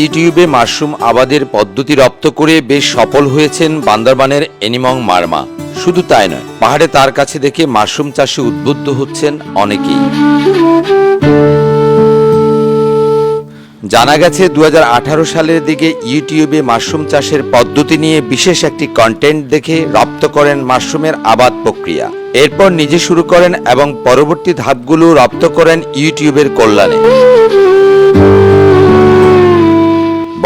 ইউটিউবে মাশরুম আবাদের পদ্ধতি রপ্ত করে বেশ সফল হয়েছেন বান্দরবানের এনিমং মারমা। শুধু তাই নয়, পাহাড়ে তার কাছে দেখে মাশরুম চাষে উদ্বুদ্ধ হচ্ছেন অনেকেই। জানা গেছে দু হাজার আঠারো সালের দিকে ইউটিউবে মাশরুম চাষের পদ্ধতি নিয়ে বিশেষ একটি কন্টেন্ট দেখে রপ্ত করেন মাশরুমের আবাদ প্রক্রিয়া। এরপর নিজে শুরু করেন এবং পরবর্তী ধাপগুলো রপ্ত করেন ইউটিউবের কল্যাণে।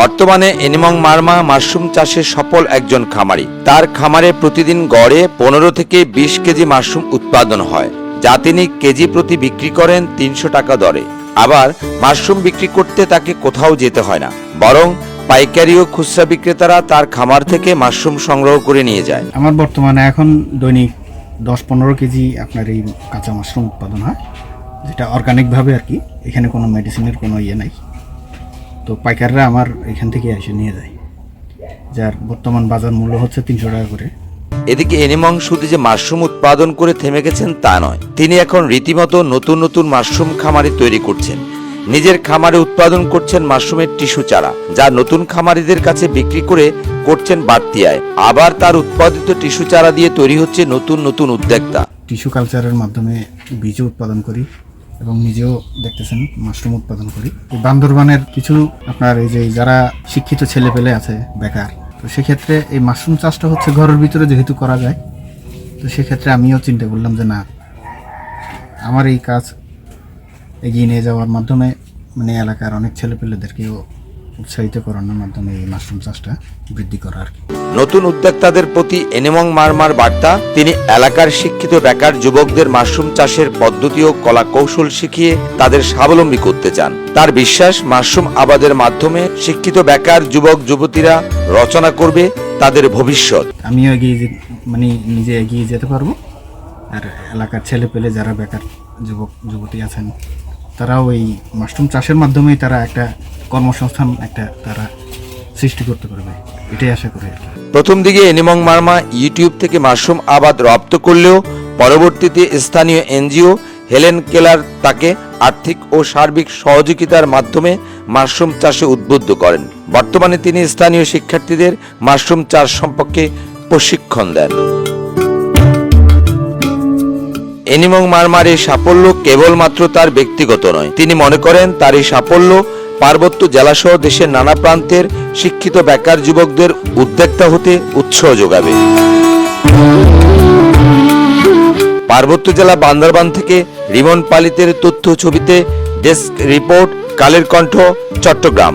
বর্তমানে এনিমং মারমা মাশরুম চাষে সফল একজন খামারি। তার খামারে প্রতিদিন গড়ে পনেরো থেকে বিশ কেজি মাশরুম উৎপাদন হয়, যা তিনি কেজি প্রতি বিক্রি করেন তিনশো টাকা দরে। আবার মাশরুম বিক্রি করতে তাকে কোথাও যেতে হয় না, বরং পাইকারি ও খুচরা বিক্রেতারা তার খামার থেকে মাশরুম সংগ্রহ করে নিয়ে যায়। আমার বর্তমানে এখন দৈনিক দশ পনেরো কেজি আপনার এই কাঁচা মাশরুম উৎপাদন হয়, যেটা অর্গানিকভাবে আর কি, এখানে কোনো মেডিসিনের কোনো ইয়ে নাই। তো পাইকাররা আমার এখান থেকে এসে নিয়ে যায় যার বর্তমান বাজার মূল্য হচ্ছে তিনশো টাকা করে। এদিকে এনিমং শুধু যে মাশরুম উৎপাদন করে থেমে গেছেন তা নয় তিনি এখন রীতিমতো নতুন নতুন মাশরুম খামারি তৈরি করছেন। নিজের খামারে উৎপাদন করছেন মাশরুমের টিস্যু চারা যা নতুন খামারিদের কাছে বিক্রি করে করছেন বাড়তি আয় আবার তার উৎপাদিত টিস্যু চারা দিয়ে তৈরি হচ্ছে নতুন নতুন উদ্যোক্তা। টিস্যু কালচারের মাধ্যমে বীজ উৎপাদন করি। এবং নিজেও দেখতেছেন মাশরুম উৎপাদন করি। বান্দরবানের কিছু আপনার এই যে যারা শিক্ষিত ছেলে পেলে আছে, বেকার, তো সেক্ষেত্রে এই মাশরুম চাষটা হচ্ছে ঘরের ভিতরে যেহেতু করা যায়, তো সেক্ষেত্রে আমিও চিন্তা করলাম যে না, আমার এই কাজ এগিয়ে নিয়ে যাওয়ার মাধ্যমে মানে এলাকার অনেক ছেলে পেলেদেরকেও উৎসাহিত করানোর মাধ্যমে এই মাশরুম চাষটা বৃদ্ধি করা আর কি। নতুন উদ্যোক্তাদের প্রতি এনেমং মারমার বার্তা তিনি এলাকার শিক্ষিত বেকার যুবকদের মাশরুম চাষের পদ্ধতি ও কলা কৌশল শিখিয়ে তাদের স্বাবলম্বী করতে চান। তার বিশ্বাস মাশরুম আবাদের মাধ্যমে শিক্ষিত বেকার যুবক যুবতীরা রচনা করবে তাদের ভবিষ্যৎ। আমিও এগিয়ে মানে নিজে এগিয়ে যেতে পারব। আর এলাকার ছেলে পেলে যারা বেকার যুবক যুবতী আছেন তারাও এই মাশরুম চাষের মাধ্যমেই তারা একটা কর্মসংস্থান একটা তারা সৃষ্টি করতে পারবে। এটাই আশা করি প্রথম দিকে এনিমং মার্মা ইউটিউব থেকে মাশরুম আবাদ রপ্ত করলেও পরবর্তীতে স্থানীয় এনজিও হেলেন কেলার তাকে আর্থিক ও সার্বিক সহযোগিতার মাধ্যমে মাশরুম চাষে উদ্বুদ্ধ করেন। বর্তমানে তিনি স্থানীয় শিক্ষার্থীদের মাশরুম চাষ সম্পর্কে প্রশিক্ষণ দেন। এনিমং মারমার এই সাফল্য কেবলমাত্র তার ব্যক্তিগত নয়। তিনি মনে করেন, তার এই সাফল্য পার্বত্য জেলাসহ দেশের নানা প্রান্তের শিক্ষিত বেকার যুবকদের উদ্যোক্তা হতে উৎসাহ যোগাবে। পার্বত্য জেলা বান্দরবান থেকে রিমন পালিতের তথ্য ছবিতে ডেস্ক রিপোর্ট, কালের কণ্ঠ, চট্টগ্রাম।